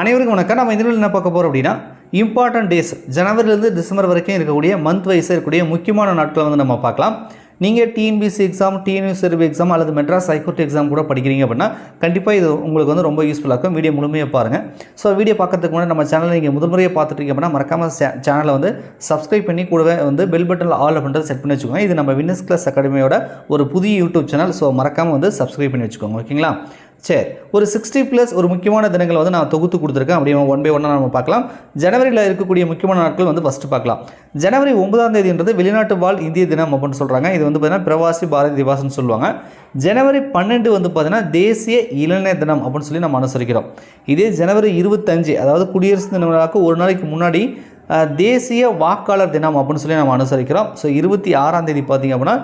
அனைவருக்கும் வணக்கம். நம்ம இந்த என்ன பார்க்க போகிறோம் அப்படின்னா இம்பார்ட்டன்ட் டேஸ் ஜனவரிலேருந்து டிசம்பர் வரைக்கும் இருக்கக்கூடிய மந்த் வைஸ் இருக்கக்கூடிய முக்கியமான நாட்களை வந்து நம்ம பார்க்கலாம். நீங்கள் டிஎன்பிசி எக்ஸாம் டிஎன்யூஸ் எக்ஸாம் அல்லது மெட்ராஸ் ஹைகோர்ட் எக்ஸாம் கூட படிக்கிறீங்க அப்படின்னா கண்டிப்பாக இது உங்களுக்கு வந்து ரொம்ப யூஸ்ஃபுல்லாக இருக்கும். வீடியோ முழுமையாக பாருங்கள் ஸோ வீடியோ பார்க்கறதுக்கு முன்னாடி நம்ம சேனலை நீங்கள் முதன்முறையாக பார்த்துட்டீங்க அப்படின்னா மறக்காமல் சேனலை வந்து சப்ஸ்கிரைப் பண்ணி கூடவே வந்து பெல் பட்டனில் ஆல் அப்படின்றத செட் பண்ணி வச்சுக்கோங்க. இது நம்ம வின்னஸ் கிளாஸ் அகாடமியோட ஒரு புதிய யூடியூப் சேனல் ஸோ மறக்காமல் வந்து சப்ஸ்கிரைப் பண்ணி வச்சுக்கோங்க. ஓகேங்களா சரி ஒரு சிக்ஸ்டி ப்ளஸ் ஒரு முக்கியமான தினங்கள் வந்து நான் தொகுத்து கொடுத்துருக்கேன். அப்படியே ஒன் பை ஒன்னாக நம்ம பார்க்கலாம். ஜனவரியில் இருக்கக்கூடிய முக்கியமான நாட்கள் வந்து ஃபஸ்ட்டு பார்க்கலாம். ஜனவரி ஒன்பதாம் தேதின்றது வெளிநாட்டு வாழ் இந்திய தினம் அப்படின்னு சொல்கிறாங்க இது வந்து பார்த்தீங்கன்னா பிரவாசி பாரதி திவாஸ்னு சொல்லுவாங்க. ஜனவரி பன்னெண்டு வந்து பார்த்தீங்கன்னா தேசிய இளைஞர் தினம் அப்படின்னு சொல்லி நம்ம அனுசரிக்கிறோம். இதே ஜனவரி இருபத்தஞ்சு அதாவது குடியரசு தினங்களாக ஒரு நாளைக்கு முன்னாடி தேசிய வாக்காளர் தினம் அப்படின்னு சொல்லி நம்ம அனுசரிக்கிறோம். ஸோ இருபத்தி ஆறாம் தேதி பார்த்தீங்க அப்படின்னா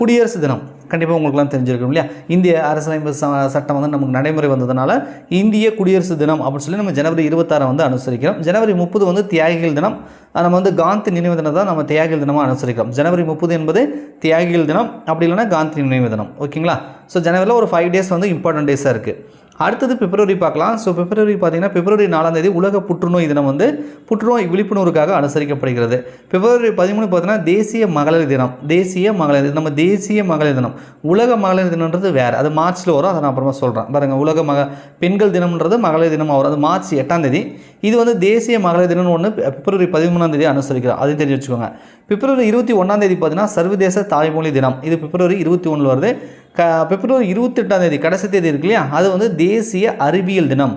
குடியரசு தினம். கண்டிப்பாக உங்களுக்குலாம் தெரிஞ்சிருக்கும் இல்லையா? இந்திய அரசியலமைப்பு ச- சட்டம் வந்து நமக்கு நடைமுறை வந்ததுனால இந்திய குடியரசு தினம் அப்படின்னு சொல்லி நம்ம ஜனவரி இருபத்தாறை வந்து அனுசரிக்கிறோம். ஜனவரி முப்பது வந்து தியாகிகள் தினம். நம்ம வந்து காந்தி நினைவு தினம் தான் நம்ம தியாகிகள் தினமாக அனுசரிக்கிறோம். ஜனவரி முப்பது என்பது தியாகிகள் தினம். அப்படி இல்லைன்னா காந்தி நினைவு தினம். ஓகேங்களா? ஸோ ஜனவரியில் ஒரு ஃபைவ் டேஸ் வந்து இம்பார்ட்டன்ட் டேஸாக இருக்குது அடுத்தது பிப்ரவரி பார்க்கலாம். ஸோ பிப்ரவரி பார்த்தீங்கன்னா பிப்ரவரி நாலாம் தேதி உலக புற்றுநோய் தினம் வந்து புற்றுநோய் விழிப்புணர்வுக்காக அனுசரிக்கப்படுகிறது. பிப்ரவரி பதிமூணு பார்த்தீங்கன்னா தேசிய மகளிர் தினம். தேசிய மகளிர் நம்ம தேசிய மகளிர் தினம். உலக மகளிர் தினம்ன்றது வேறு. அது மார்ச்சில் வரும். அதை நான் அப்புறமா சொல்கிறேன் பாருங்கள் உலக மக பெண்கள் தினம்ன்றது மகளிர் தினம் வரும். அது மார்ச் எட்டாம் தேதி. இது வந்து தேசிய மகளிர் தினம்னு ஒன்று பிப்ரவரி பதிமூணாம் தேதி அனுசரிக்கிறோம் அதையும் தெரிஞ்சு வச்சுக்கோங்க. பிப்ரவரி இருபத்தி ஒன்றாம் தேதி பார்த்தீங்கன்னா சர்வதேச தாய்மொழி தினம். இது பிப்ரவரி இருபத்தி ஒன்றில் வருது. க பிப்ரவரி இருபத்தெட்டாம் தேதி கடைசி தேதி இருக்கு இல்லையா? அது வந்து தேசிய அறிவியல் தினம்.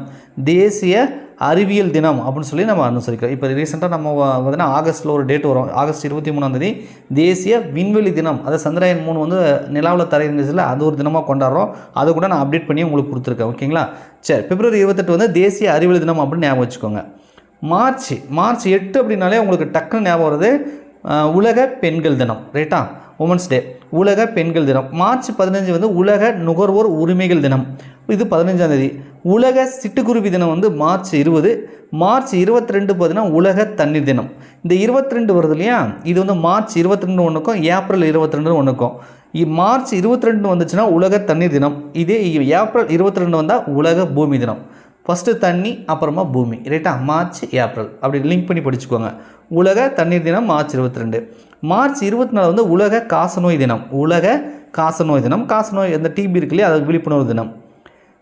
தேசிய அறிவியல் தினம் அப்படின்னு சொல்லி நம்ம அனுசரிக்கிறோம். இப்போ ரீசெண்டாக நம்ம பார்த்தீங்கன்னா ஆகஸ்ட்டில் ஒரு டேட் வரும். ஆகஸ்ட் இருபத்தி மூணாம் தேதி தேசிய விண்வெளி தினம். அதை சந்திராயன் மூணு வந்து நிலாவில் தரையிருந்துச்சுல அது ஒரு தினமாக கொண்டாடுறோம். அதை கூட நான் அப்டேட் பண்ணி உங்களுக்கு கொடுத்துருக்கேன். ஓகேங்களா சரி பிப்ரவரி இருபத்தெட்டு வந்து தேசிய அறிவியல் தினம் அப்படின்னு ஞாபகம் வச்சுக்கோங்க. மார்ச் மார்ச் எட்டு அப்படின்னாலே உங்களுக்கு டக்குன்னு ஞாபகம் வருது உலக பெண்கள் தினம். ரைட்டா உமன்ஸ் டே உலக பெண்கள் தினம். மார்ச் பதினஞ்சு வந்து உலக நுகர்வோர் உரிமைகள் தினம். இது பதினஞ்சாம் தேதி. உலக சிட்டுக்குருவி தினம் வந்து மார்ச் இருபது. மார்ச் இருபத்தி ரெண்டு பார்த்தீங்கன்னா உலக தண்ணீர் தினம். இந்த இருபத்தி ரெண்டு வருது இல்லையா? இது வந்து மார்ச் இருபத்தி ரெண்டு ஒன்றுக்கும் ஏப்ரல் இருபத்தி ரெண்டு ஒன்றுக்கும் மார்ச் இருபத்தி ரெண்டு வந்துச்சுன்னா உலக தண்ணீர் தினம். இதே ஏப்ரல் இருபத்தி ரெண்டு வந்தால் உலக பூமி தினம். ஃபஸ்ட்டு தண்ணி அப்புறமா பூமி. ரைட்டா மார்ச் ஏப்ரல். அப்படி லிங்க் பண்ணி படிச்சுக்கோங்க. உலக தண்ணீர் தினம் மார்ச் இருபத்தி ரெண்டு மார்ச் இருபத்தி நாலு வந்து உலக காசநோய் தினம். உலக காசநோய் தினம். காசநோய் அந்த டிபி இருக்கு இல்லையா? அது விழிப்புணர்வு தினம்.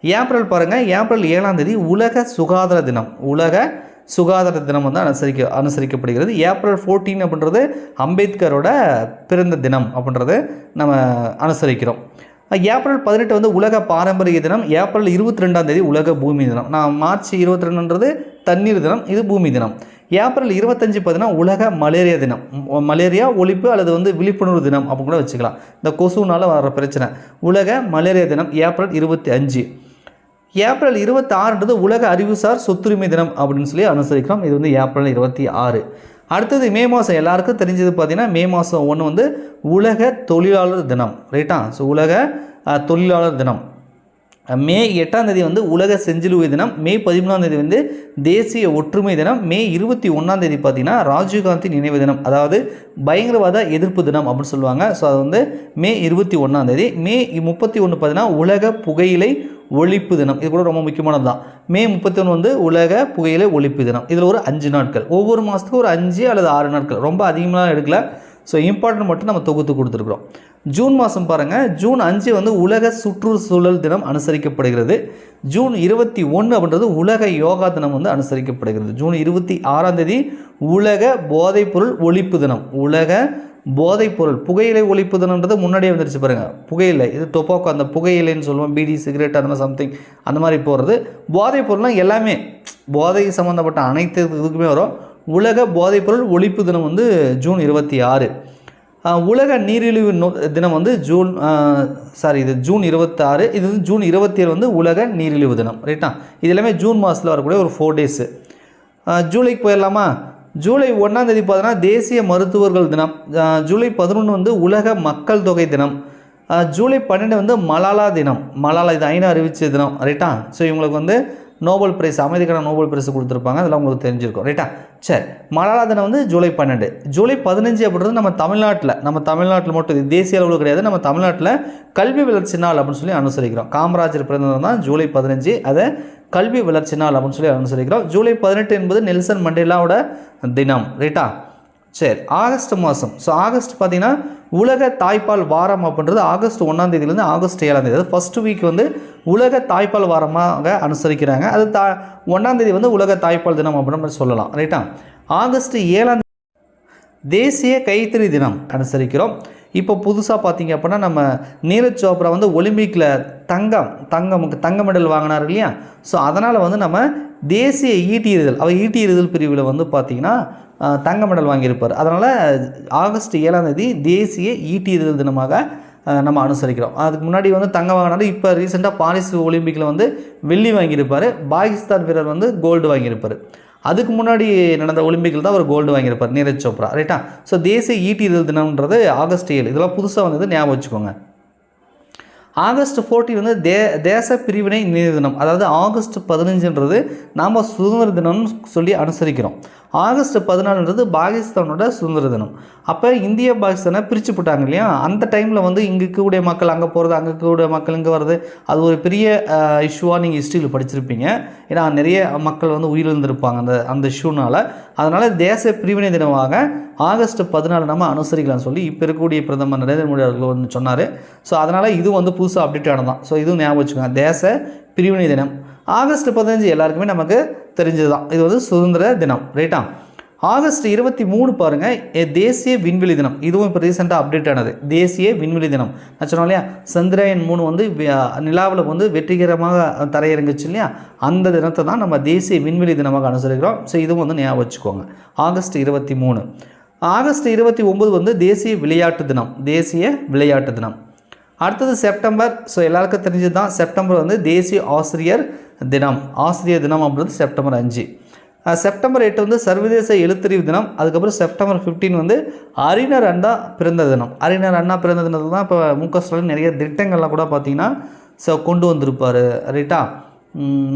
ஏப்ரல் பாருங்கள் ஏப்ரல் ஏழாம் தேதி உலக சுகாதார தினம். உலக சுகாதார தினம் வந்து அனுசரிக்க அனுசரிக்கப்படுகிறது. ஏப்ரல் 14 அப்படின்றது அம்பேத்கரோட பிறந்த தினம் அப்படின்றது நம்ம அனுசரிக்கிறோம். ஏப்ரல் பதினெட்டு வந்து உலக பாரம்பரிய தினம். ஏப்ரல் இருபத்தி ரெண்டாம் தேதி உலக பூமி தினம். நான் மார்ச் இருபத்தி ரெண்டுன்றது தண்ணீர் தினம். இது பூமி தினம். ஏப்ரல் இருபத்தஞ்சு பார்த்தீங்கன்னா உலக மலேரியா தினம். மலேரியா ஒழிப்பு அல்லது வந்து விழிப்புணர்வு தினம் அப்படின்னு கூட வச்சுக்கலாம். இந்த கொசுனால் வர பிரச்சனை. உலக மலேரியா தினம் ஏப்ரல் இருபத்தி அஞ்சு ஏப்ரல் இருபத்தாறுன்றது உலக அறிவுசார் சொத்துரிமை தினம் அப்படின்னு சொல்லி அனுசரிக்கிறோம். இது வந்து ஏப்ரல் இருபத்தி ஆறு அடுத்தது மே மாதம். எல்லாருக்கும் தெரிஞ்சது பார்த்தீங்கன்னா மே மாதம் ஒன்று வந்து உலக தொழிலாளர் தினம். ரைட்டா ஸோ உலக தொழிலாளர் தினம். மே எட்டாம் தேதி வந்து உலக செஞ்சிலுவை தினம் மே பதிமூணாம் தேதி வந்து தேசிய ஒற்றுமை தினம் மே இருபத்தி ஒன்றாம் தேதி பார்த்தீங்கன்னா ராஜீவ்காந்தி நினைவு தினம் அதாவது பயங்கரவாத எதிர்ப்பு தினம் அப்படின்னு சொல்லுவாங்க. ஸோ அது வந்து மே இருபத்தி ஒன்றாம் தேதி. மே முப்பத்தி ஒன்று பார்த்தீங்கன்னா உலக புகையிலை ஒழிப்பு தினம். இது கூட ரொம்ப முக்கியமானது தான். மே முப்பத்தி ஒன்று வந்து உலக புகையிலை ஒழிப்பு தினம். இதில் ஒரு அஞ்சு நாட்கள். ஒவ்வொரு மாதத்துக்கும் ஒரு அஞ்சு அல்லது ஆறு நாட்கள். ரொம்ப அதிகமாக எடுக்கல. ஸோ இம்பார்ட்டன்ட் மட்டும் நம்ம தொகுத்து கொடுத்துருக்குறோம். ஜூன் மாதம் பாருங்கள் ஜூன் அஞ்சு வந்து உலக சுற்றுச்சூழல் தினம் அனுசரிக்கப்படுகிறது. ஜூன் இருபத்தி ஒன்று அப்படின்றது உலக யோகா தினம் வந்து அனுசரிக்கப்படுகிறது. ஜூன் இருபத்தி ஆறாம் தேதி உலக போதைப்பொருள் ஒழிப்பு தினம். உலக போதைப்பொருள் புகையிலை ஒழிப்பு தினம்ன்றது முன்னாடியே வந்துருச்சு பாருங்கள் புகையிலை இது டொபாக்கோ அந்த புகையிலைன்னு சொல்லுவோம் பீடி சிகரெட் அந்த மாதிரி சம்திங் அந்த மாதிரி போகிறது போதைப்பொருள்னால் எல்லாமே போதை சம்மந்தப்பட்ட அனைத்து இதுக்குமே வரும். உலக போதைப்பொருள் ஒழிப்பு தினம் வந்து ஜூன் இருபத்தி ஆறு. உலக நீரிழிவு நோ தினம் வந்து ஜூன் சாரி இது ஜூன் இருபத்தாறு இது வந்து ஜூன் இருபத்தி ஏழு வந்து உலக நீரிழிவு தினம் ரைட்டா இது எல்லாமே ஜூன் மாதத்தில் வரக்கூடிய ஒரு ஃபோர் டேஸு ஜூலைக்கு போயிடலாமா? ஜூலை ஒன்றாம் தேதி பார்த்தீங்கன்னா தேசிய மருத்துவர்கள் தினம். ஜூலை பதினொன்று வந்து உலக மக்கள் தொகை தினம். ஜூலை பன்னெண்டு வந்து மலாலா தினம். மலாலா இது ஐநா அறிவிச்ச தினம் ரைட்டா ஸோ இவங்களுக்கு வந்து நோபல் பிரைஸ் அமைதிக்கான நோபல் பிரைஸ் கொடுத்துருப்பாங்க. அதெல்லாம் உங்களுக்கு தெரிஞ்சிருக்கும். ரைட்டா? சரி. மலாலா தினம் வந்து ஜூலை பன்னெண்டு. ஜூலை பதினஞ்சு அப்படின்றது நம்ம தமிழ்நாட்டில் நம்ம தமிழ்நாட்டில் மட்டும் தேசிய அளவில் கிடையாது. நம்ம தமிழ்நாட்டில் கல்வி வளர்ச்சி நாள் அப்படின்னு சொல்லி அனுசரிக்கிறோம். காமராஜர் பிறந்தது தான் ஜூலை பதினஞ்சு. அதை கல்வி வளர்ச்சி நாள் அப்படின்னு சொல்லி அனுசரிக்கிறோம். ஜூலை பதினெட்டு என்பது நெல்சன் மண்டேலாவோட தினம். ரைட்டா? சரி ஆகஸ்ட் மாதம். ஸோ ஆகஸ்ட் பார்த்தீங்கன்னா உலக தாய்ப்பால் வாரம் அப்படின்றது ஆகஸ்ட் ஒன்றாம் தேதியிலேருந்து ஆகஸ்ட் ஏழாம் தேதி. அதாவது ஃபஸ்ட்டு வீக் வந்து உலக தாய்ப்பால் வாரமாக அனுசரிக்கிறாங்க. அது தா ஒன்றாம் தேதி வந்து உலக தாய்ப்பால் தினம் அப்படின்னு மாதிரி சொல்லலாம். ரைட்டா ஆகஸ்ட் ஏழாம் தேசிய கைத்தறி தினம் அனுசரிக்கிறோம். இப்போ புதுசாக பார்த்தீங்க அப்படின்னா நம்ம நீரஜ் சோப்ரா வந்து ஒலிம்பிக்கில் தங்கம் தங்கம் தங்க மெடல் வாங்கினார் இல்லையா? ஸோ அதனால் வந்து நம்ம தேசிய ஈட்டி எறிதல் அவர் ஈட்டி எறிதல் பிரிவில் வந்து பார்த்திங்கன்னா தங்க மெடல் வாங்கியிருப்பார். அதனால் ஆகஸ்ட் ஏழாம் தேதி தேசிய ஈட்டி எறிதல் தினமாக நம்ம அனுசரிக்கிறோம். அதுக்கு முன்னாடி வந்து தங்கம் வாங்கினாரு. இப்போ ரீசெண்டாக பாரிஸ் ஒலிம்பிக்கில் வந்து வெள்ளி வாங்கியிருப்பார். பாகிஸ்தான் வீரர் வந்து கோல்டு வாங்கியிருப்பார். அதுக்கு முன்னாடி நடந்த ஒலிம்பிக்கில் தான் அவர் கோல்டு வாங்கியிருப்பார். நீரஜ் சோப்ரா. ரைட்டா ஸோ தேசிய ஈட்டியல் தினம்ன்றது ஆகஸ்ட் ஏழு. இதெல்லாம் புதுசாக வந்தது ஞாபகம் வச்சுக்கோங்க. ஆகஸ்ட் 14 வந்து தே தேச பிரிவினை நினைவு தினம். அதாவது ஆகஸ்ட் பதினஞ்சுன்றது நாம் சுதந்திர தினம்னு சொல்லி அனுசரிக்கிறோம். ஆகஸ்ட் பதினாலுன்றது பாகிஸ்தானோட சுதந்திர தினம். அப்போ இந்திய பாகிஸ்தானை பிரித்து போட்டாங்க இல்லையா? அந்த டைமில் வந்து இங்கே இருக்கக்கூடிய மக்கள் அங்கே போகிறது அங்கே இருக்கக்கூடிய மக்கள் இங்கே வர்றது அது ஒரு பெரிய இஷ்யூவாக நீங்கள் ஹிஸ்ட்ரியில் படிச்சிருப்பீங்க. ஏன்னா நிறைய மக்கள் வந்து உயிரிழந்திருப்பாங்க அந்த அந்த இஷ்யூனால் அதனால் தேச பிரிவினை தினமாக ஆகஸ்ட் பதினாலு நம்ம அனுசரிக்கலாம்னு சொல்லி இப்போ இருக்கக்கூடிய பிரதமர் நரேந்திர மோடி அவர்கள் ஒன்று சொன்னார். ஸோ அதனால் இது வந்து புதுசாக அப்டேட் ஆனதான். ஸோ இதுவும் ஞாபகம் வச்சுக்கோங்க. தேச பிரிவினை தினம். ஆகஸ்ட் பதினஞ்சு எல்லாருக்குமே நமக்கு தெரிஞ்சது தான் இது வந்து சுதந்திர தினம் ரைட்டா ஆகஸ்ட் இருபத்தி மூணு பாருங்கள் தேசிய விண்வெளி தினம். இதுவும் இப்போ ரீசெண்டாக அப்டேட் ஆனது. தேசிய விண்வெளி தினம். நான் சொன்னோம் இல்லையா? சந்திராயன் மூணு வந்து நிலாவில் வந்து வெற்றிகரமாக தரையிறங்குச்சு இல்லையா? அந்த தினத்தை தான் நம்ம தேசிய விண்வெளி தினமாக அனுசரிக்கிறோம். ஸோ இதுவும் வந்து ஞாபகம் வச்சுக்கோங்க. ஆகஸ்ட் இருபத்தி மூணு. ஆகஸ்ட் இருபத்தி ஒம்பது வந்து தேசிய விளையாட்டு தினம். தேசிய விளையாட்டு தினம். அடுத்தது செப்டம்பர் ஸோ எல்லாருக்கும் தெரிஞ்சது தான் செப்டம்பர் வந்து தேசிய ஆசிரியர் தினம். ஆசிரியர் தினம் அப்படின்றது செப்டம்பர் அஞ்சு. செப்டம்பர் எட்டு வந்து சர்வதேச எழுத்தறிவு தினம். அதுக்கப்புறம் செப்டம்பர் 15 வந்து அறிஞர் அண்ணா பிறந்த தினம். அறிஞர் அண்ணா பிறந்த தினத்தில் தான் இப்போ மு க ஸ்டாலின் நிறைய திட்டங்கள்லாம் கூட பார்த்தீங்கன்னா ஸோ கொண்டு வந்திருப்பார் ரைட்டா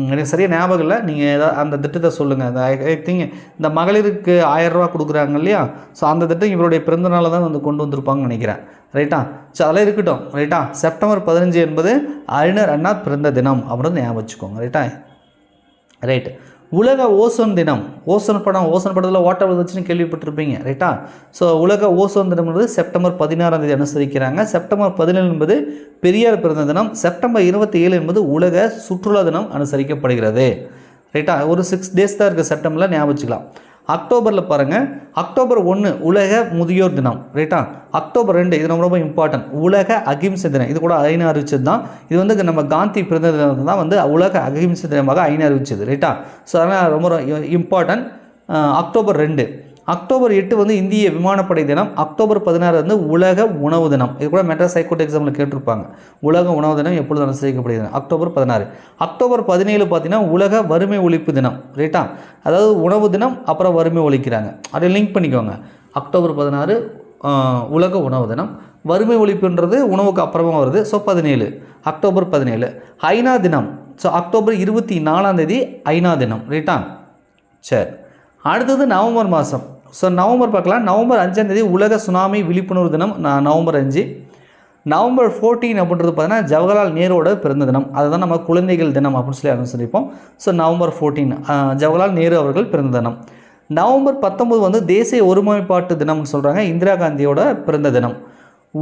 எனக்கு சரியாக ஞாபகம் இல்லை. நீங்கள் ஏதாவது அந்த திட்டத்தை சொல்லுங்கள் அந்த ஐ திங்க் இந்த மகளிருக்கு ஆயிரம் ரூபா கொடுக்குறாங்க இல்லையா? ஸோ அந்த திட்டம் இவருடைய பிறந்தநாளை தான் வந்து கொண்டு வந்திருப்பாங்கன்னு நினைக்கிறேன். ரைட்டா ஸோ அதெல்லாம் இருக்கட்டும். ரைட்டா செப்டம்பர் பதினஞ்சு என்பது அறிஞர் அண்ணா பிறந்த தினம் அப்படின்னு ஞாபகம் வச்சுக்கோங்க. ரைட்டா ரைட்டு உலக ஓசோன் தினம். ஓசோன் படம் ஓசோன் படத்தில் ஓட்ட வந்துச்சுன்னு கேள்விப்பட்டிருப்பீங்க ரைட்டா ஸோ உலக ஓசோன் தினம்ன்றது செப்டம்பர் பதினாறாம் தேதி அனுசரிக்கிறாங்க. செப்டம்பர் பதினேழு என்பது பெரியார் பிறந்த தினம். செப்டம்பர் இருபத்தி ஏழு என்பது உலக சுற்றுலா தினம் அனுசரிக்கப்படுகிறது. ரைட்டா ஒரு சிக்ஸ் டேஸ் தான் இருக்குது செப்டம்பரில் ஞாபகம் வச்சுக்கலாம். அக்டோபரில் பாருங்கள் அக்டோபர் ஒன்று உலக முதியோர் தினம். ரைட்டா அக்டோபர் ரெண்டு இது ரொம்ப ரொம்ப இம்பார்ட்டன்ட் உலக அகிம்சை தினம். இது கூட ஐநா அறிவிச்சது தான். இது வந்து நம்ம காந்தி பிறந்த தினம் தான் வந்து உலக அகிம்சை தினமாக ஐநா அறிவிச்சது ரைட்டா ஸோ அதனால் ரொம்ப இம்பார்ட்டன்ட் அக்டோபர் ரெண்டு. அக்டோபர் எட்டு வந்து இந்திய விமானப்படை தினம் அக்டோபர் பதினாறு வந்து உலக உணவு தினம். இது கூட மெட்ராஸ் ஹைகோர்ட் எக்ஸாமில் கேட்டிருப்பாங்க. உலக உணவு தினம் எப்பொழுது அனுசரிக்கப்படுகிறது? அக்டோபர் பதினாறு. அக்டோபர் பதினேழு பார்த்தீங்கன்னா உலக வறுமை ஒழிப்பு தினம். ரைட்டா அதாவது உணவு தினம் அப்புறம் வறுமை ஒழிக்கிறாங்க. அதை லிங்க் பண்ணிக்கோங்க. அக்டோபர் பதினாறு உலக உணவு தினம். வறுமை ஒழிப்புன்றது உணவுக்கு அப்புறமா வருது. ஸோ பதினேழு. அக்டோபர் பதினேழு. ஐநா தினம். ஸோ அக்டோபர் இருபத்தி நாலாம் தேதி ஐநா தினம். ரைட்டா சரி. அடுத்தது நவம்பர் மாதம் ஸோ நவம்பர் பார்க்கலாம். நவம்பர் அஞ்சாம் தேதி உலக சுனாமி விழிப்புணர்வு தினம் நவம்பர் அஞ்சு. நவம்பர் 14 அப்படின்றது பார்த்தீங்கன்னா ஜவஹர்லால் நேருவோட பிறந்த தினம். அதுதான் நம்ம குழந்தைகள் தினம் அப்படின்னு சொல்லி அனுசரிப்போம் so November fourteen Jawaharlal Nehru அவர்கள் பிறந்த தினம். நவம்பர் பத்தொம்பது வந்து தேசிய ஒருமைப்பாட்டு தினம்னு சொல்கிறாங்க இந்திரா காந்தியோட பிறந்த தினம்.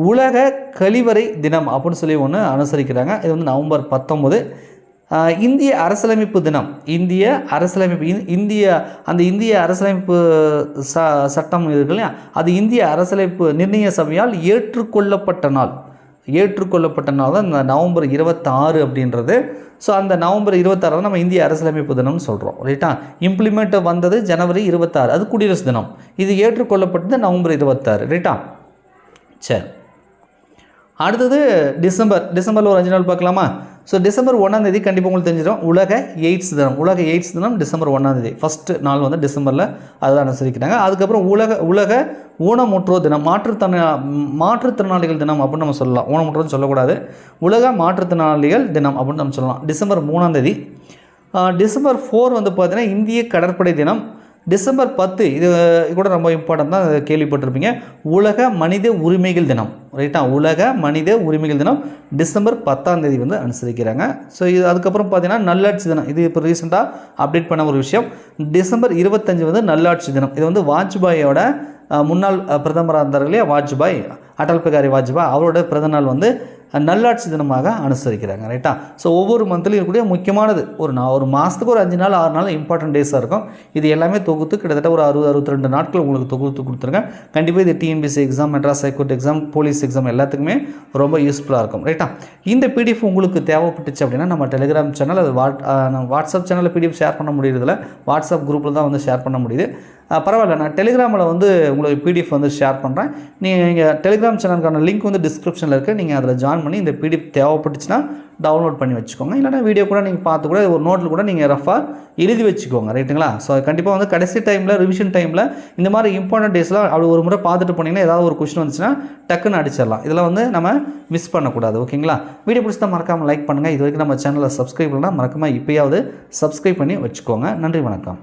உலக கழிவறை தினம் அப்படின்னு சொல்லி ஒன்று அனுசரிக்கிறாங்க. இது வந்து நவம்பர் பத்தொம்பது இந்திய அரசியலமைப்பு தினம். இந்திய அரசியலமைப்பு இந்திய அந்த இந்திய அரசியலமைப்பு ச சட்டம் இருக்கு இல்லையா? அது இந்திய அரசியலமைப்பு நிர்ணய சபையால் ஏற்றுக்கொள்ளப்பட்ட நாள். ஏற்றுக்கொள்ளப்பட்ட நாள் தான் இந்த நவம்பர் இருபத்தாறு அப்படின்றது. ஸோ அந்த நவம்பர் இருபத்தாறு தான் நம்ம இந்திய அரசியலமைப்பு தினம்னு சொல்கிறோம் ரைட்டா இம்ப்ளிமெண்ட் வந்தது ஜனவரி இருபத்தாறு. அது குடியரசு தினம். இது ஏற்றுக்கொள்ளப்பட்டது நவம்பர் இருபத்தாறு. ரைட்டா சரி. அடுத்தது டிசம்பர். டிசம்பரில் ஒரு அஞ்சு நாள் பார்க்கலாமா? ஸோ டிசம்பர் ஒன்றாந்தேதி கண்டிப்பாக உங்களுக்கு தெரிஞ்சிடும். உலக எய்ட்ஸ் தினம். உலக எய்ட்ஸ் தினம் டிசம்பர் ஒன்றாந்தேதி ஃபஸ்ட்டு நாள் வந்து டிசம்பரில் அதுதான் அனுசரிக்கிறாங்க. அதுக்கப்புறம் உலக உலக ஊனமுற்றோர் தினம் மாற்றுத்திறனா மாற்றுத்திறனாளிகள் தினம் அப்படின்னு நம்ம சொல்லலாம். ஊனமுற்றோர்னு சொல்லக்கூடாது. உலக மாற்றுத்திறனாளிகள் தினம் அப்படின்னு நம்ம சொல்லலாம். டிசம்பர் மூணாந்தேதி டிசம்பர் ஃபோர் வந்து பார்த்திங்கன்னா இந்திய கடற்படை தினம். டிசம்பர் பத்து இது கூட ரொம்ப இம்பார்ட்டன்ட் தான் கேள்விப்பட்டிருப்பீங்க. உலக மனித உரிமைகள் தினம். ரைட்டா உலக மனித உரிமைகள் தினம் டிசம்பர் பத்தாம் தேதி வந்து அனுசரிக்கிறாங்க. ஸோ இது அதுக்கப்புறம் பார்த்தீங்கன்னா நல்லாட்சி தினம். இது இப்போ ரீசெண்டாக அப்டேட் பண்ண ஒரு விஷயம். டிசம்பர் இருபத்தஞ்சு வந்து நல்லாட்சி தினம். இது வந்து வாஜ்பாயோட முன்னாள் பிரதமராக இருந்தார் இல்லையா? வாஜ்பாய் அடல் பிகாரி வாஜ்பாய் அவரோட பிறந்த நாள் வந்து நல்லாட்சி தினமாக அனுசரிக்கிறாங்க ரைட்டா ஸோ ஒவ்வொரு மந்த்லையும் இருக்கக்கூடிய முக்கியமானது ஒரு நான் ஒரு மாதத்துக்கு ஒரு அஞ்சு நாள் ஆறு நாள் இம்பார்ட்டன்ட் டேஸாக இருக்கும். இது எல்லாமே தொகுத்து கிட்டத்தட்ட ஒரு அறுபது அறுபத்தி ரெண்டு நாட்கள் உங்களுக்கு தொகுத்து கொடுத்துருக்கேன் கண்டிப்பாக இது TNPSC exam Madras high court exam police exam எல்லாத்துக்குமே ரொம்ப யூஸ்ஃபுல்லாக இருக்கும் ரைட்டா இந்த பிடிஎஃப் உங்களுக்கு தேவைப்பட்டுச்சு அப்படின்னா நம்ம டெலிகிராம் சேனல் அது வாட் நம்ம வாட்ஸ்அப் சேனலில் பிடிஎஃப் ஷேர் பண்ண முடியறதில்ல. வாட்ஸ்அப் குரூப்பில் தான் வந்து ஷேர் பண்ண முடியுது. பரவாயில்ல. நான் டெலிகிராமில் வந்து உங்களுக்கு பிடிஎஃப் வந்து ஷேர் பண்ணுறேன் நீங்கள் டெலிகிராம் சேனலுக்கான லிங்க் வந்து டிஸ்கிரிப்ஷனில் இருக்குது நீங்கள் அதில் ஜாயின் பண்ணி இந்த பிடிஎஃப் தேவைப்பட்டுச்சுன்னா டவுன்லோட் பண்ணி வச்சுக்கோங்க. இல்லைனா வீடியோ கூட நீங்கள் பார்த்து கூட ஒரு நோட்டில் கூட நீங்கள் ரஃபாக எழுதி வச்சுக்கோங்க. ரைட்டுங்களா ஸோ கண்டிப்பாக வந்து கடைசி டைமில் ரிவிஷன் டைமில் இந்த மாதிரி இம்பார்ட்டன்ட் டேஸ்லாம் அப்படி ஒரு முறை பார்த்துட்டு போனீங்கன்னா ஏதாவது ஒரு கொஸ்டின் வந்துச்சுன்னா டக்குன்னு அடிச்சிடலாம். இதெல்லாம் வந்து நம்ம மிஸ் பண்ணக்கூடாது. ஓகேங்களா வீடியோ பிடிச்சா மறக்காமல் லைக் பண்ணுங்கள் இது வரைக்கும் நம்ம சேனலில் சப்ஸ்கிரைப் பண்ணால் மறக்காமல் இப்போயாவது சப்ஸ்கிரைப் பண்ணி வச்சுக்கோங்க. நன்றி வணக்கம்.